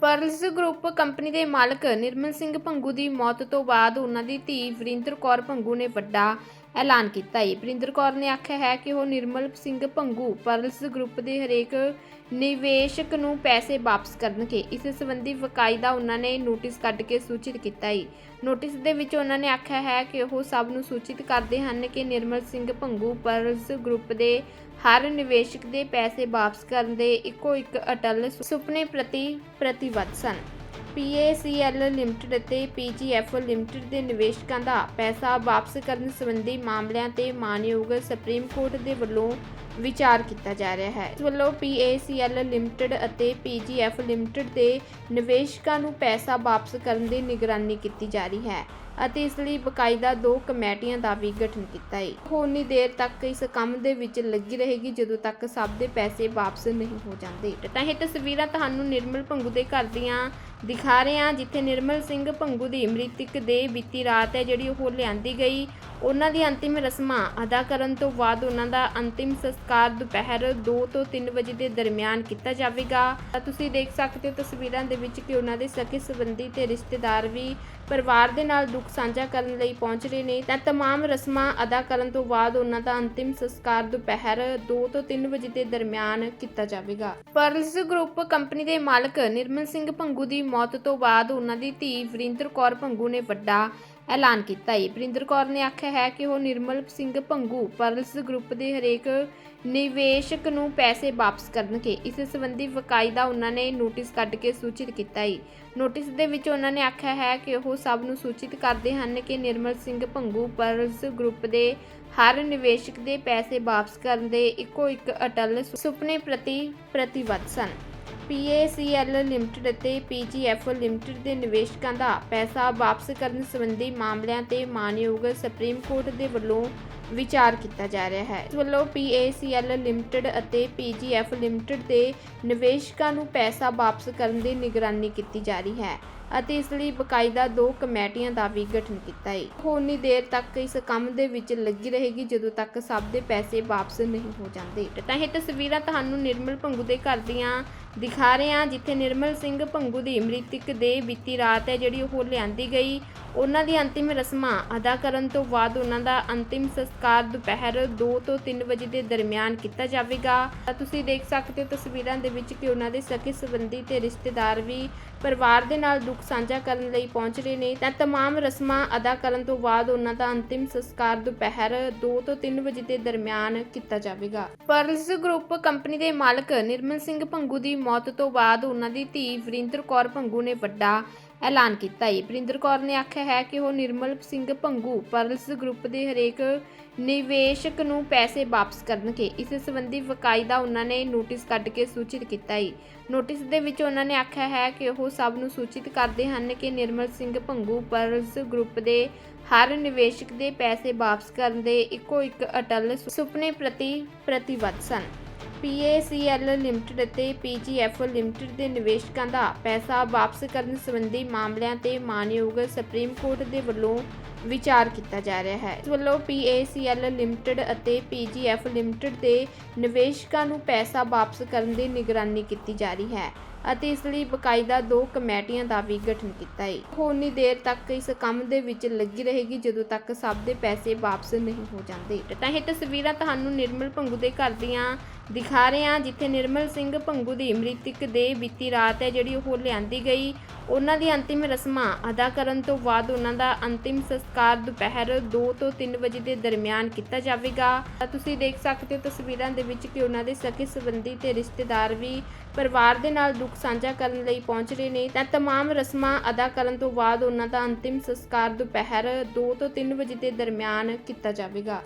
Pearls group company ਦੇ ਮਾਲਕ ਨਿਰਮਲ ਸਿੰਘ ਭੰਗੂ ਦੀ ਮੌਤ ਤੋਂ ਬਾਅਦ ਉਹਨਾਂ ਦੀ ਧੀ ਵਰਿੰਦਰ ਕੌਰ ਭੰਗੂ ਨੇ ਵੱਡਾ ਐਲਾਨ ਕੀਤਾ ਹੈ। ਵਰਿੰਦਰ ਕੌਰ ਨੇ ਆਖਿਆ ਹੈ ਕਿ ਉਹ ਨਿਰਮਲ ਸਿੰਘ ਭੰਗੂ, ਪਰਲਸ ਗਰੁੱਪ ਦੇ ਹਰੇਕ ਨਿਵੇਸ਼ਕ ਨੂੰ ਪੈਸੇ ਵਾਪਸ ਕਰਨਗੇ। ਇਸ ਸੰਬੰਧੀ ਵਕਾਇਦਾ ਉਹਨਾਂ ਨੇ ਨੋਟਿਸ ਕੱਢ ਕੇ ਸੂਚਿਤ ਕੀਤਾ ਹੈ। ਨੋਟਿਸ ਦੇ ਵਿੱਚ ਉਹਨਾਂ ਨੇ ਆਖਿਆ ਹੈ ਕਿ ਉਹ ਸਭ ਨੂੰ ਸੂਚਿਤ ਕਰਦੇ ਹਨ ਕਿ ਨਿਰਮਲ ਸਿੰਘ ਭੰਗੂ, ਪਰਲਸ ਗਰੁੱਪ ਦੇ ਹਰ ਨਿਵੇਸ਼ਕ ਦੇ ਪੈਸੇ ਵਾਪਸ ਕਰਨ ਦੇ ਇੱਕੋ ਇੱਕ ਅਟਲ ਸੁਪਨੇ ਪ੍ਰਤੀ ਪ੍ਰਤੀਬੱਧ ਸਨ। PACL ਲਿਮਟਿਡ ਅਤੇ PGF ਲਿਮਟਿਡ ਦੇ ਨਿਵੇਸ਼ਕਾਂ ਦਾ ਪੈਸਾ ਵਾਪਸ ਕਰਨ ਸੰਬੰਧੀ ਮਾਮਲਿਆਂ ਤੇ ਮਾਨਯੋਗ ਸੁਪਰੀਮ ਕੋਰਟ ਦੇ ਵੱਲੋਂ ਵਿਚਾਰ ਕੀਤਾ ਜਾ ਰਿਹਾ ਹੈ। ਇਸ ਵੱਲੋਂ PACL ਲਿਮਟਿਡ ਅਤੇ PGF ਲਿਮਟਿਡ ਦੇ ਨਿਵੇਸ਼ਕਾਂ ਨੂੰ ਪੈਸਾ ਵਾਪਸ ਕਰਨ ਦੀ ਨਿਗਰਾਨੀ ਕੀਤੀ ਜਾ ਰਹੀ ਹੈ ਅਤੇ ਇਸ ਲਈ ਬਕਾਇਦਾ ਦੋ ਕਮੇਟੀਆਂ ਦਾ ਵੀ ਗਠਨ ਕੀਤਾ ਹੈ। ਉਹ ਦੇਰ ਤੱਕ ਇਸ ਕੰਮ ਦੇ ਵਿੱਚ ਲੱਗੀ ਰਹੇਗੀ ਜਦੋਂ ਤੱਕ ਸਭ ਦੇ ਪੈਸੇ ਵਾਪਸ ਨਹੀਂ ਹੋ ਜਾਂਦੇ। ਤਾਂ ਇਹ ਤਸਵੀਰਾਂ ਤੁਹਾਨੂੰ ਨਿਰਮਲ ਭੰਗੂ ਦੇ ਘਰ ਦੀਆਂ ਦਿਖਾ ਰਹੇ ਹਾਂ, ਜਿੱਥੇ ਨਿਰਮਲ ਸਿੰਘ ਭੰਗੂ ਦੀ ਮ੍ਰਿਤਕ ਦੇ ਬੀਤੀ ਰਾਤ ਹੈ, ਜਿਹੜੀ ਉਹ ਲਿਆਂਦੀ ਗਈ। ਉਹਨਾਂ ਦੀ ਅੰਤਿਮ ਰਸਮਾਂ ਅਦਾ ਕਰਨ ਤੋਂ ਬਾਅਦ ਉਹਨਾਂ ਦਾ ਅੰਤਿਮ ਸੰਸਕਾਰ ਦੁਪਹਿਰ 2 ਤੋਂ 3 ਵਜੇ ਦੇ ਦਰਮਿਆਨ ਕੀਤਾ ਜਾਵੇਗਾ ਤਾਂ ਤੁਸੀਂ ਦੇਖ ਸਕਦੇ ਹੋ ਤਸਵੀਰਾਂ ਦੇ ਵਿੱਚ ਕਿ ਉਹਨਾਂ ਦੇ ਸਕੇ ਸੰਬੰਧੀ ਤੇ ਰਿਸ਼ਤੇਦਾਰ ਵੀ ਪਰਿਵਾਰ ਦੇ ਨਾਲ ਦੁੱਖ ਸਾਂਝਾ ਕਰਨ ਲਈ ਪਹੁੰਚ ਰਹੇ ਨੇ ਤਾਂ तमाम ਰਸਮਾਂ ਅਦਾ ਕਰਨ ਤੋਂ ਬਾਅਦ ਉਹਨਾਂ ਦਾ ਅੰਤਿਮ ਸੰਸਕਾਰ ਦੁਪਹਿਰ 2 ਤੋਂ 3 ਵਜੇ ਦੇ ਦਰਮਿਆਨ ਕੀਤਾ ਜਾਵੇਗਾ ਪਰਲਸ ਗਰੁੱਪ ਕੰਪਨੀ ਦੇ ਮਾਲਕ ਨਿਰਮਲ ਸਿੰਘ ਭੰਗੂ ਦੀ ਮੌਤ ਤੋਂ ਬਾਅਦ ਉਹਨਾਂ ਦੀ ਧੀ ਵਰਿੰਦਰ ਕੌਰ ਭੰਗੂ ਨੇ ਵੱਡਾ ਐਲਾਨ ਕੀਤਾ ਹੈ। ਵਰਿੰਦਰ ਕੌਰ ਨੇ ਆਖਿਆ ਹੈ ਕਿ ਉਹ ਨਿਰਮਲ ਸਿੰਘ ਭੰਗੂ ਪਰਲਸ ਗਰੁੱਪ ਦੇ ਹਰੇਕ ਨਿਵੇਸ਼ਕ ਨੂੰ ਪੈਸੇ ਵਾਪਸ ਕਰਨਗੇ। ਇਸ ਸੰਬੰਧੀ ਵਕਾਈ ਦਾ ਉਹਨਾਂ ਨੇ ਨੋਟਿਸ ਕੱਢ ਕੇ ਸੂਚਿਤ ਕੀਤਾ ਹੈ। ਨੋਟਿਸ ਦੇ ਵਿੱਚ ਉਹਨਾਂ ਨੇ ਆਖਿਆ ਹੈ ਕਿ ਉਹ ਸਭ ਨੂੰ ਸੂਚਿਤ ਕਰਦੇ ਹਨ ਕਿ ਨਿਰਮਲ ਸਿੰਘ ਭੰਗੂ ਪਰਲਸ ਗਰੁੱਪ ਦੇ ਹਰ ਨਿਵੇਸ਼ਕ ਦੇ ਪੈਸੇ ਵਾਪਸ ਕਰਨ ਦੇ ਇੱਕੋ ਇੱਕ ਅਟਲ ਸੁਪਨੇ ਪ੍ਰਤੀ ਪ੍ਰਤੀਬੱਧ ਸਨ। PACL ਲਿਮਟਿਡ ਅਤੇ PGF ਲਿਮਟਿਡ ਦੇ ਨਿਵੇਸ਼ਕਾਂ ਦਾ ਪੈਸਾ ਵਾਪਸ ਕਰਨ ਸੰਬੰਧੀ ਮਾਮਲਿਆਂ ਤੇ ਮਾਨਯੋਗ ਸੁਪਰੀਮ ਕੋਰਟ ਦੇ ਵੱਲੋਂ ਵਿਚਾਰ ਕੀਤਾ ਜਾ ਰਿਹਾ ਹੈ। ਇਸ ਵੱਲੋਂ PACL ਲਿਮਟਿਡ ਅਤੇ PGF ਲਿਮਟਿਡ ਦੇ ਨਿਵੇਸ਼ਕਾਂ ਨੂੰ ਪੈਸਾ ਵਾਪਸ ਕਰਨ ਦੀ ਨਿਗਰਾਨੀ ਕੀਤੀ ਜਾ ਰਹੀ ਹੈ ਅਤੇ ਇਸ ਲਈ ਬਕਾਇਦਾ ਦੋ ਕਮੇਟੀਆਂ ਦਾ ਵੀ ਗਠਨ ਕੀਤਾ ਹੈ। ਉਹ ਦੇਰ ਤੱਕ ਇਸ ਕੰਮ ਦੇ ਵਿੱਚ ਲੱਗੀ ਰਹੇਗੀ ਜਦੋਂ ਤੱਕ ਸਭ ਦੇ ਪੈਸੇ ਵਾਪਸ ਨਹੀਂ ਹੋ ਜਾਂਦੇ। ਤਾਂ ਇਹ ਤਸਵੀਰਾਂ ਤੁਹਾਨੂੰ ਨਿਰਮਲ ਭੰਗੂ ਦੇ ਘਰ ਦੀਆਂ ਦਿਖਾ ਰਹੇ ਹਾਂ ਜਿੱਥੇ ਨਿਰਮਲ ਸਿੰਘ ਭੰਗੂ ਦੀ ਮ੍ਰਿਤਕ ਦੇ ਬੀਤੀ ਰਾਤ ਹੈ ਜਿਹੜੀ ਉਹ ਲਿਆਂਦੀ ਗਈ ਉਹਨਾਂ ਦੀ ਅੰਤਿਮ ਰਸਮਾਂ ਅਦਾ ਕਰਨ ਤੋਂ ਬਾਅਦ ਉਹਨਾਂ ਦਾ ਅੰਤਿਮ ਸੰਸਕਾਰ ਦੁਪਹਿਰ 2 ਤੋਂ 3 ਵਜੇ ਦੇ ਦਰਮਿਆਨ ਕੀਤਾ ਜਾਵੇਗਾ ਤਾਂ ਤੁਸੀਂ ਦੇਖ ਸਕਦੇ ਹੋ ਤਸਵੀਰਾਂ ਦੇ ਵਿੱਚ ਕਿ ਉਹਨਾਂ ਦੇ ਸਕੇ ਸੰਬੰਧੀ ਤੇ ਰਿਸ਼ਤੇਦਾਰ ਵੀ ਪਰਿਵਾਰ ਦੇ ਨਾਲ ਦੁੱਖ ਸਾਂਝਾ ਕਰਨ ਲਈ ਪਹੁੰਚ ਰਹੇ ਨੇ ਤਾਂ तमाम ਰਸਮਾਂ ਅਦਾ ਕਰਨ ਤੋਂ ਬਾਅਦ ਉਹਨਾਂ ਦਾ ਅੰਤਿਮ ਸੰਸਕਾਰ ਦੁਪਹਿਰ 2 ਤੋਂ 3 ਵਜੇ ਦੇ ਦਰਮਿਆਨ ਕੀਤਾ ਜਾਵੇਗਾ ਪਰਲਸ ਗਰੁੱਪ ਕੰਪਨੀ ਦੇ ਮਾਲਕ ਨਿਰਮਲ ਸਿੰਘ ਭੰਗੂ ਦੀ ਮੌਤ ਤੋਂ ਬਾਅਦ ਉਹਨਾਂ ਦੀ ਧੀ ਵਰਿੰਦਰ ਕੌਰ ਭੰਗੂ ਨੇ ਵੱਡਾ ਐਲਾਨ ਕੀਤਾ। ਹੈ ਵਰਿੰਦਰ ਕੌਰ ਨੇ ਆਖਿਆ ਹੈ ਕਿ ਉਹ ਨਿਰਮਲ ਸਿੰਘ ਭੰਗੂ, ਪਰਲਸ ਗਰੁੱਪ ਦੇ ਹਰੇਕ ਨਿਵੇਸ਼ਕ ਨੂੰ ਪੈਸੇ ਵਾਪਸ ਕਰਨਗੇ। ਇਸ ਸੰਬੰਧੀ ਵਕਾਇਦਾ ਉਹਨਾਂ ਨੇ ਨੋਟਿਸ ਕੱਢ ਕੇ ਸੂਚਿਤ ਕੀਤਾ ਹੈ ਨੋਟਿਸ ਦੇ ਵਿੱਚ ਉਹਨਾਂ ਨੇ ਆਖਿਆ ਹੈ ਕਿ ਉਹ ਸਭ ਨੂੰ ਸੂਚਿਤ ਕਰਦੇ ਹਨ ਕਿ ਨਿਰਮਲ ਸਿੰਘ ਭੰਗੂ, ਪਰਲਸ ਗਰੁੱਪ ਦੇ ਹਰ ਨਿਵੇਸ਼ਕ ਦੇ ਪੈਸੇ ਵਾਪਸ ਕਰਨ ਦੇ ਇੱਕੋ ਇੱਕ ਅਟਲ ਸੁਪਨੇ ਪ੍ਰਤੀ ਪ੍ਰਤੀਬੱਧ ਸਨ। PACL ਲਿਮਟਿਡ ਅਤੇ PGF ਲਿਮਟਿਡ ਦੇ ਨਿਵੇਸ਼ਕਾਂ ਦਾ ਪੈਸਾ ਵਾਪਸ ਕਰਨ ਸੰਬੰਧੀ ਮਾਮਲਿਆਂ ਤੇ ਮਾਨਯੋਗ ਸੁਪਰੀਮ ਕੋਰਟ ਦੇ ਵੱਲੋਂ ਵਿਚਾਰ ਕੀਤਾ ਜਾ ਰਿਹਾ ਹੈ। ਇਸ ਵੱਲੋਂ PACL ਲਿਮਟਿਡ ਅਤੇ PGF ਲਿਮਟਿਡ ਦੇ ਨਿਵੇਸ਼ਕਾਂ ਨੂੰ ਪੈਸਾ ਵਾਪਸ ਕਰਨ ਦੀ ਨਿਗਰਾਨੀ ਕੀਤੀ ਜਾ ਰਹੀ ਹੈ ਅਤੇ ਇਸ ਲਈ ਬਕਾਇਦਾ ਦੋ ਕਮੇਟੀਆਂ ਦਾ ਵੀ ਗਠਨ ਕੀਤਾ ਹੈ। ਉਹ ਦੇਰ ਤੱਕ ਇਸ ਕੰਮ ਦੇ ਵਿੱਚ ਲੱਗੀ ਰਹੇਗੀ ਜਦੋਂ ਤੱਕ ਸਭ ਦੇ ਪੈਸੇ ਵਾਪਸ ਨਹੀਂ ਹੋ ਜਾਂਦੇ। ਤਾਂ ਇਹ ਤਸਵੀਰਾਂ ਤੁਹਾਨੂੰ ਨਿਰਮਲ ਪੰਗੂ ਦੇ ਘਰ ਦੀਆਂ ਦਿਖਾ ਰਹੇ ਹਾਂ ਜਿੱਥੇ ਨਿਰਮਲ ਸਿੰਘ ਭੰਗੂ ਦੀ ਮ੍ਰਿਤਕ ਦੇ ਬੀਤੀ ਰਾਤ ਹੈ ਜਿਹੜੀ ਉਹ ਲਿਆਂਦੀ ਗਈ ਉਹਨਾਂ ਦੀ ਅੰਤਿਮ ਰਸਮਾਂ ਅਦਾ ਕਰਨ ਤੋਂ ਬਾਅਦ ਉਹਨਾਂ ਦਾ ਅੰਤਿਮ ਸੰਸਕਾਰ ਦੁਪਹਿਰ 2 ਤੋਂ 3 ਵਜੇ ਦੇ ਦਰਮਿਆਨ ਕੀਤਾ ਜਾਵੇਗਾ ਤਾਂ ਤੁਸੀਂ ਦੇਖ ਸਕਦੇ ਹੋ ਤਸਵੀਰਾਂ ਦੇ ਵਿੱਚ ਕਿ ਉਹਨਾਂ ਦੇ ਸਕੇ ਸੰਬੰਧੀ ਤੇ ਰਿਸ਼ਤੇਦਾਰ ਵੀ ਪਰਿਵਾਰ ਦੇ ਨਾਲ ਦੁੱਖ ਸਾਂਝਾ ਕਰਨ ਲਈ ਪਹੁੰਚ ਰਹੇ ਨੇ ਤਾਂ तमाम ਰਸਮਾਂ ਅਦਾ ਕਰਨ ਤੋਂ ਬਾਅਦ ਉਹਨਾਂ ਦਾ ਅੰਤਿਮ ਸੰਸਕਾਰ ਦੁਪਹਿਰ 2 ਤੋਂ 3 ਵਜੇ ਦੇ ਦਰਮਿਆਨ ਕੀਤਾ ਜਾਵੇਗਾ